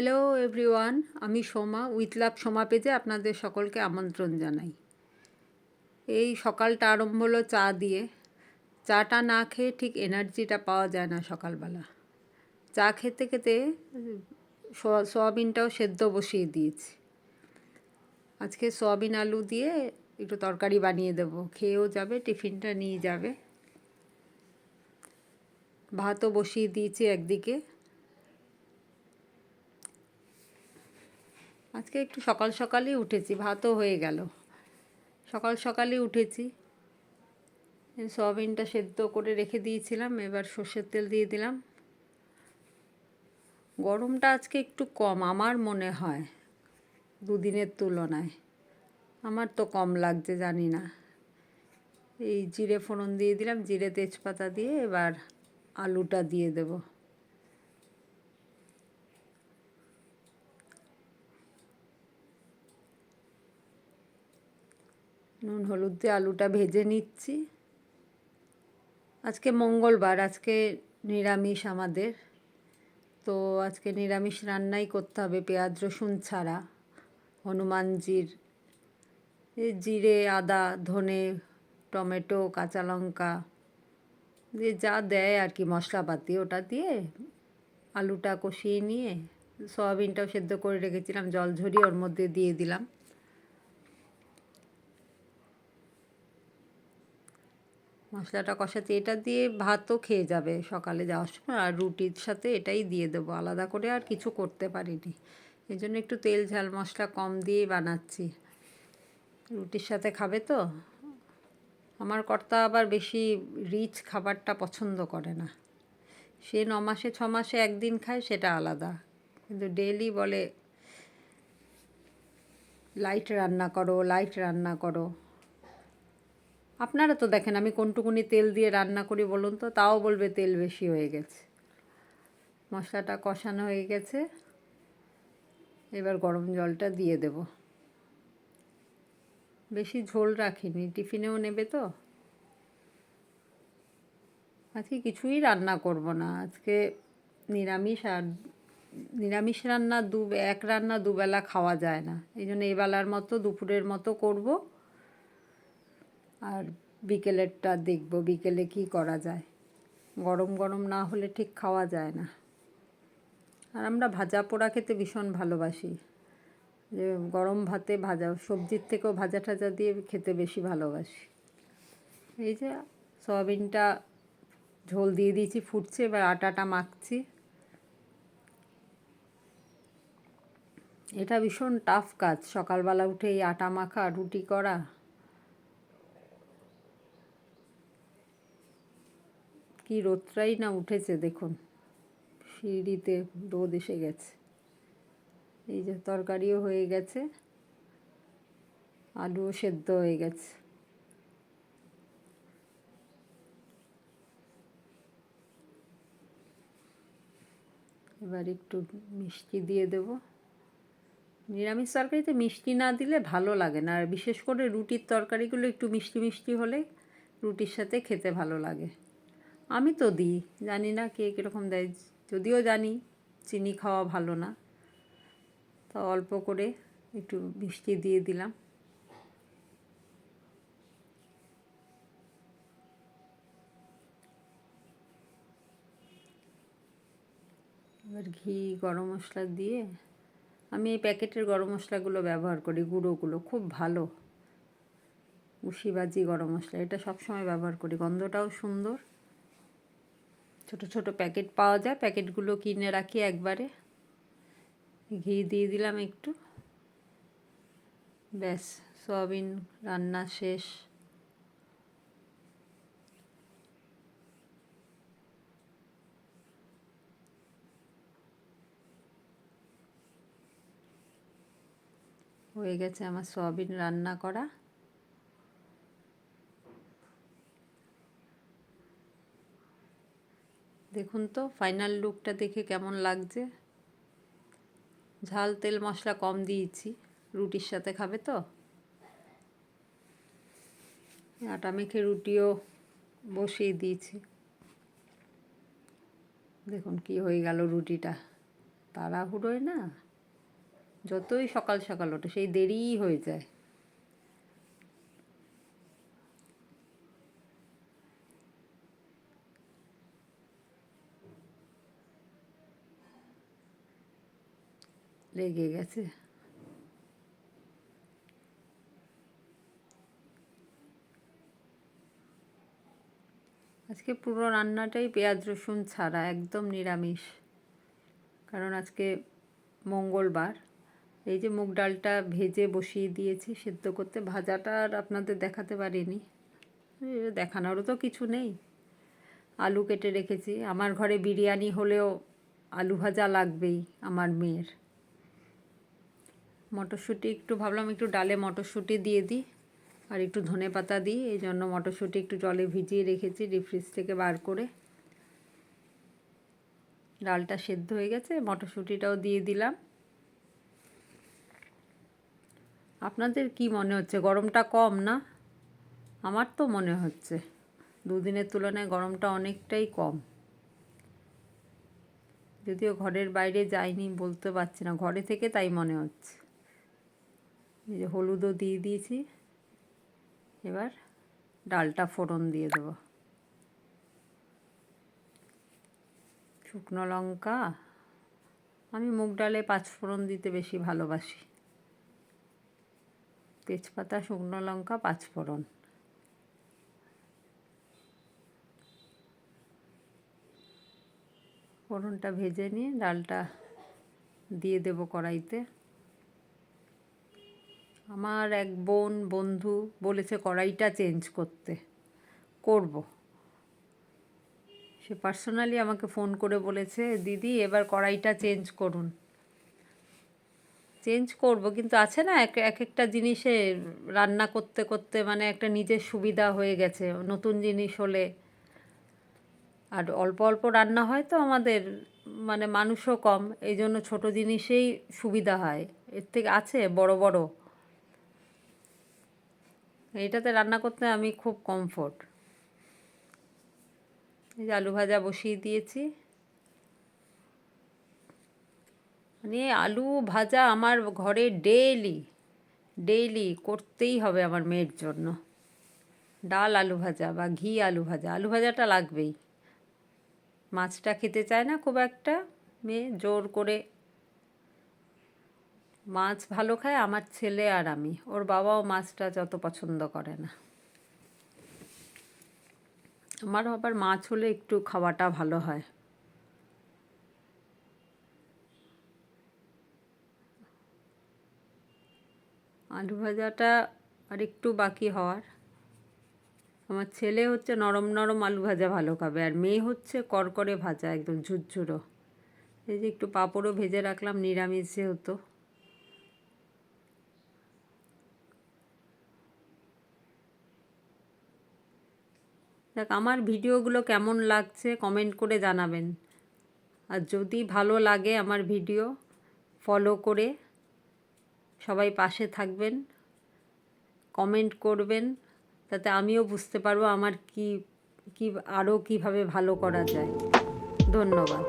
Hello everyone আমি Soma with love Soma পেজে আপনাদের সকলকে আমন্ত্রণ জানাই। এই সকালটা আরম্ভ হলো চা দিয়ে। চাটা না খেয়ে ঠিক এনার্জিটা পাওয়া যায় না সকালবেলা। চা খেতে খেতে সোয়া- সোয়াবিনটাও সেদ্ধ বসিয়ে দিয়েছি। আজকে সোয়াবিন আলু দিয়ে একটু তরকারি বানিয়ে দেবো। খেয়েও যাবে, টিফিনটা নিয়ে যাবে। ভাতও বসিয়ে দিয়েছি একদিকে। আজকে একটু সকাল সকালই উঠেছি, ভাতও হয়ে গেল। সকাল সকালই উঠেছি। সয়াবিনটা সেদ্ধ করে রেখে দিয়েছিলাম, এবার সর্ষের তেল দিয়ে দিলাম। গরমটা আজকে একটু কম, আমার মনে হয়, দুদিনের তুলনায়। আমার তো কম লাগছে, জানি না। এই জিরে ফোড়ন দিয়ে দিলাম, জিরে তেজপাতা দিয়ে এবার আলুটা দিয়ে দেবো। নুন, হলুদ দিয়ে আলুটা ভেজে নিচ্ছি। আজকে মঙ্গলবার, আজকে নিরামিষ আমাদের। তো আজকে নিরামিষ রান্নাই করতে হবে, পেঁয়াজ, রসুন ছাড়া। হনুমানজির জিরে, আদা, ধনে, টমেটো, কাঁচা লঙ্কা দিয়ে যা দেয় আর কি, মশলাপাতি ওটা দিয়ে আলুটা কষিয়ে নিয়ে, সয়াবিনটাও সেদ্ধ করে রেখেছিলাম, জল ঝরিয়ে ওর মধ্যে দিয়ে দিলাম। মশলাটা কষাতে, এটা দিয়ে ভাতও খেয়ে যাবে সকালে যাওয়ার সময়, আর রুটির সাথে এটাই দিয়ে দেবো। আলাদা করে আর কিছু করতে পারিনি। এই জন্য একটু তেল, ঝাল, মশলা কম দিয়েই বানাচ্ছি। রুটির সাথে খাবে তো? আমার কর্তা আবার বেশি রিচ খাবারটা পছন্দ করে না। সে ন মাসে, ছ মাসে একদিন খায়, সেটা আলাদা। কিন্তু ডেলি বলে, লাইট রান্না করো, লাইট রান্না করো। আপনারা তো দেখেন, আমি কোনটুকুনি তেল দিয়ে রান্না করি বলুন তো, তাও বলবে তেল বেশি হয়ে গেছে। মশলাটা কষানো হয়ে গেছে। এবার গরম জলটা দিয়ে দেব। বেশি ঝোল রাখিনি, টিফিনেও নেবে তো। আজকে কিছুই রান্না করব না, আজকে নিরামিষ আর নিরামিষ রান্না দু, এক রান্না দুবেলা খাওয়া যায় না। এই জন্য এবেলার মতো, দুপুরের মতো করব। আর বিকেলেরটা দেখব, বিকেলে কি করা যায়? গরম গরম না হলে ঠিক খাওয়া যায় না। আর আমরা ভাজা পোড়া খেতে ভীষণ ভালোবাসি। যে গরম ভাতে ভাজা, সবজির থেকেও ভাজা টাজা দিয়ে খেতে বেশি ভালোবাসি। এই যে সয়াবিনটা ঝোল দিয়ে দিয়েছি, ফুটছে, এবার আটাটা মাখছি। এটা ভীষণ টাফ কাজ। সকালবেলা উঠে এই আটা মাখা, রুটি করা কি রোদটাই না উঠেছে দেখুন। সিঁড়িতে রোদ এসে গেছে। এই যে তরকারিও হয়ে গেছে, আলুও সেদ্ধ হয়ে গেছে। এবার একটু মিষ্টি দিয়ে দেব। নিরামিষ তরকারিতে মিষ্টি না দিলে ভালো লাগে না। আর বিশেষ করে রুটির তরকারিগুলো একটু মিষ্টি মিষ্টি হলে রুটির সাথে খেতে ভালো লাগে। আমি তো দিই, জানি না কে কীরকম দেয়, যদিও জানি চিনি খাওয়া ভালো না। তা অল্প করে একটু মিষ্টি দিয়ে দিলাম। এবার ঘি, গরম মশলা দিয়ে আমি এই প্যাকেটের গরম মশলাগুলো ব্যবহার করি, গুঁড়োগুলো, খুব ভালো। উশিবাজি গরম মশলা, এটা সবসময় ব্যবহার করি, গন্ধটাও সুন্দর। ছোট ছোট প্যাকেট পাওয়া যায়। প্যাকেটগুলো কিনে রাখি একবারে। ঘি দিয়ে দিলাম একটু। ব্যাস, সয়াবিন রান্না শেষ। হয়ে গেছে আমার সয়াবিন রান্না করা। দেখুন তো ফাইনাল লুকটা দেখে কেমন লাগছে? ঝাল, তেল, মশলা কম দিয়েছি, রুটির সাথে খাবে তো? আটা মেখে রুটিও বসিয়ে দিয়েছি। দেখুন কি হয়ে গেল রুটিটা। তাড়াহুড়োয় না, যতই সকাল সকাল ওঠে, সেই দেরিই হয়ে যায়। লেগে গেছে। আজকে পুরো রান্নাটাই পেঁয়াজ রসুন ছাড়া, একদম নিরামিষ। কারণ আজকে মঙ্গলবার, এই যে মুগ ডালটা ভেজে বসিয়ে দিয়েছি সেদ্ধ করতে, ভাজাটা আর আপনাদের দেখাতে পারিনি। দেখানোরও তো কিছু নেই। আলু কেটে রেখেছি। আমার ঘরে বিরিয়ানি হলেও আলু ভাজা লাগবেই, আমার মেয়ের। মটরশুঁটি একটু ভাবলাম একটু ডালে মটরশুঁটি দিয়ে দিই আর একটু ধনে পাতা দিই, এই জন্য মটরশুঁটি একটু জলে ভিজিয়ে রেখেছি ডিপ ফ্রিজ থেকে বার করে। ডালটা সেদ্ধ হয়ে গেছে, মটরশুঁটিটাও দিয়ে দিলাম। আপনাদের কি মনে হচ্ছে? গরমটা কম না? আমার তো মনে হচ্ছে। দুদিনের তুলনায় গরমটা অনেকটাই কম। যদিও ঘরের বাইরে যাইনি বলতে পারছি না, ঘরে থেকে তাই মনে হচ্ছে। এই যে হলুদও দিয়ে দিয়েছি। এবার ডালটা ফোড়ন দিয়ে দেবো। শুকনো লঙ্কা। আমি মুগ ডালে পাঁচ ফোড়ন দিতে বেশি ভালোবাসি। তেজপাতা, শুকনো লঙ্কা, পাঁচ ফোড়ন। ফোড়নটা ভেজে নিয়ে ডালটা দিয়ে দেব কড়াইতে। আমার এক বোন, বন্ধু বলেছে কড়াইটা চেঞ্জ করতে। করব। সে পার্সোনালি আমাকে ফোন করে বলেছে, দিদি, এবার কড়াইটা চেঞ্জ করুন। চেঞ্জ করব, কিন্তু আছে না, এক এক একটা জিনিসে রান্না করতে করতে মানে একটা নিজের সুবিধা হয়ে গেছে, নতুন জিনিস হলে। আর অল্প অল্প রান্না হয় তো আমাদের মানে মানুষও কম এই জন্য ছোটো জিনিসেই সুবিধা হয়। এর থেকে আছে, বড় বড়। এইটাতে রান্না করতে আমি খুব কমফোর্ট এই যে আলু ভাজা বসিয়ে দিয়েছি। মানে আলু ভাজা আমার ঘরে ডেইলি ডেইলি করতেই হবে আমার মেয়ের জন্য। ডাল আলু ভাজা বা ঘি আলু ভাজা, আলু ভাজাটা লাগবেই। মাছটা খেতে চায় না খুব একটা, মেয়ে জোর করে মাছ ভালো খায়, আমার ছেলে আর আমি। ওর বাবাও মাছটা যত পছন্দ করে না। আমার আবার মাছ হলে একটু খাওয়াটা ভালো হয়। আলু ভাজাটা আর একটু বাকি হওয়ার। আমার ছেলে হচ্ছে নরম নরম আলু ভাজা ভালো খাবে, আর মেয়ে হচ্ছে করকরে ভাজা, একদম ঝুরঝুরো। এই যে একটু পাঁপড়ও ভেজে রাখলাম, নিরামিষ যেহেতু। দেখ, আমার ভিডিওগুলো কেমন লাগছে কমেন্ট করে জানাবেন। আর যদি ভালো লাগে আমার ভিডিও ফলো করে সবাই পাশে থাকবেন কমেন্ট করবেন, তাতে আমিও বুঝতে পারব আমার কি কি আরও কীভাবে ভালো করা যায়। ধন্যবাদ।